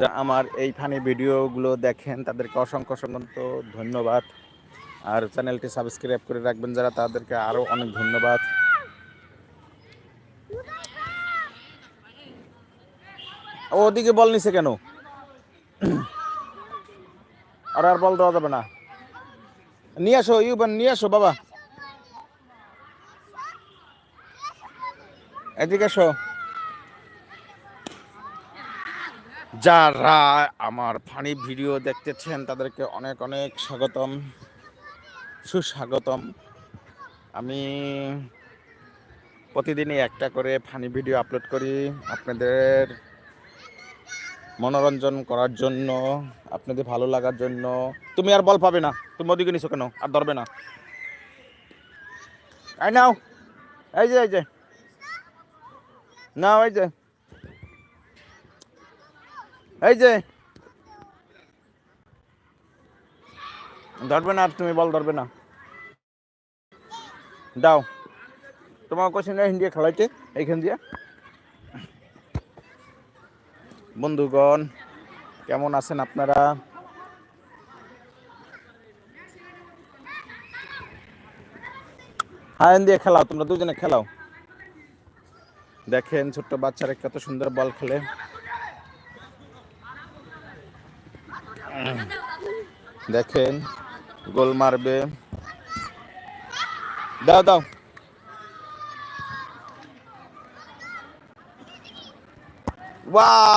যা আমার এই ফানি ভিডিওগুলো দেখেন, তাদেরকে অসংখ্য অসংখ্য ধন্যবাদ। আর চ্যানেলটি সাবস্ক্রাইব করে রাখবেন যারা, তাদেরকে আরও অনেক ধন্যবাদ। ওদিকে বল নিছে কেন? আর আর বল দেওয়া যাবে না। নিয়ে আসো, ইউবান, নিয়ে আসো, বাবা। এদিকে আসো। যারা আমার ফানি ভিডিও দেখতেছেন, তাদেরকে অনেক অনেক স্বাগতম। সুস্বাগতম। আমি প্রতিদিনই একটা করে ফানি ভিডিও আপলোড করি আপনাদের মনোরঞ্জন করার জন্য, আপনাদের ভালো লাগার জন্য। তুমি আর বল পাবে না। তুমি ওদিকে নিছো কেন? আর ধরবে না। এই নাও। এই যে এই যে। নাও, এই যে। এই যে। ধরবে না তুমি, বল ধরবে না। দাও। তোমার কোশ্চেন হিন্দি খেলাইতে, এইখান দিয়ে। বন্ধুগণ, কেমন আছেন আপনারা? হ্যাঁ দিয়ে খেলাও, তোমরা দুজনে খেলাও। দেখেন ছোট্ট বাচ্চারা কত সুন্দর বল খেলে। দেখেন গোল মারবে। দাও দাও।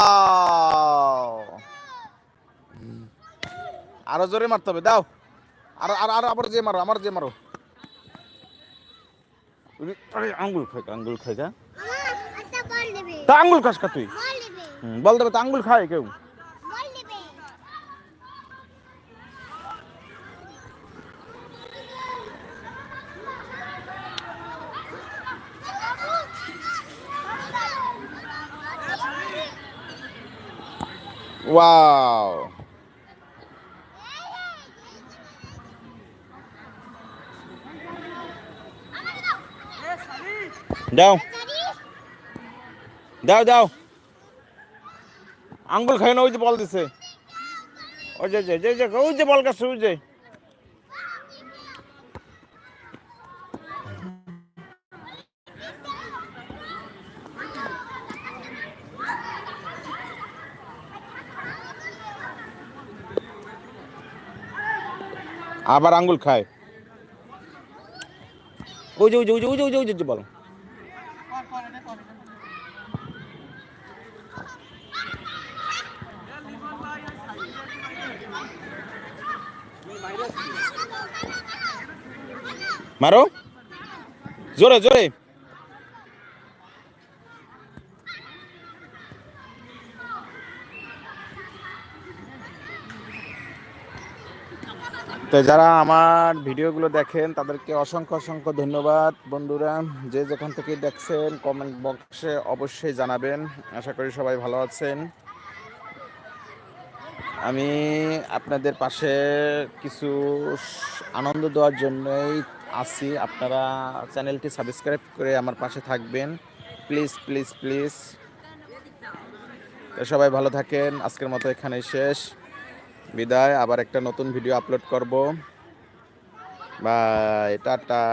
ওয়াও! আরও জোরে মারতে হবে দাও। আর আর আর আবার যে মারো আমার যে মারো। আঙ্গুল খাই আঙ্গুল খাই নেবে তা আঙ্গুল খাস কা তুই? বল দেবে তো আঙ্গুল খায় কেউ। ওয়াও দাও। দাও দাও। আঙ্গুল খাই না ওই যে বল দিছে। ওই যে যে যে, ওই যে বল গাছে ওই যে। আবার আঙ্গুল খায়। ওই যে ওই যে ওই যে ওই যে ওই যে ওই যে বল। মারো। জোরে জোরে। তো যারা আমার ভিডিওগুলো দেখেন, তাদেরকে অসংখ্য অসংখ্য ধন্যবাদ। বন্ধুরা, যে যেখান থেকে দেখছেন কমেন্ট বক্সে অবশ্যই জানাবেন। আশা করি সবাই ভালো আছেন। আমি আপনাদের পাশে কিছু আনন্দ দেওয়ার জন্যই আছি। আপনারা চ্যানেলটি সাবস্ক্রাইব করে আমার পাশে থাকবেন। প্লিজ প্লিজ প্লিজ সবাই ভালো থাকেন। আজকের মতো এখানেই শেষ। বিদায় আবার একটা নতুন ভিডিও আপলোড করব। Bye tata.